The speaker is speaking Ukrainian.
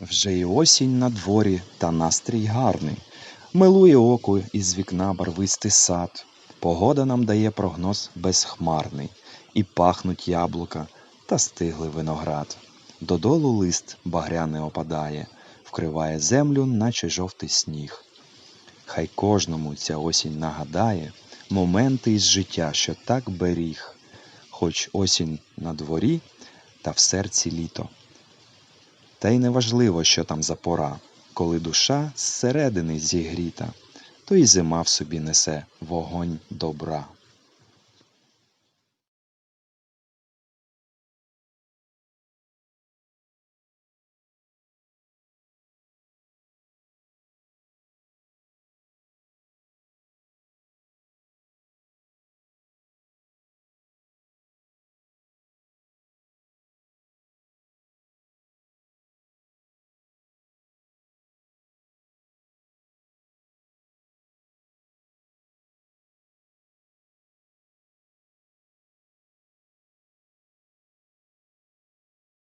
Вже й осінь на дворі, та настрій гарний. Милує око із вікна барвистий сад. Погода нам дає прогноз безхмарний. І пахнуть яблука та стиглий виноград. Додолу лист багряний опадає, вкриває землю, наче жовтий сніг. Хай кожному ця осінь нагадає моменти із життя, що так беріг. Хоч осінь на дворі, та в серці літо. Та й неважливо, що там за пора, коли душа зсередини зігріта, то й зима в собі несе вогонь добра.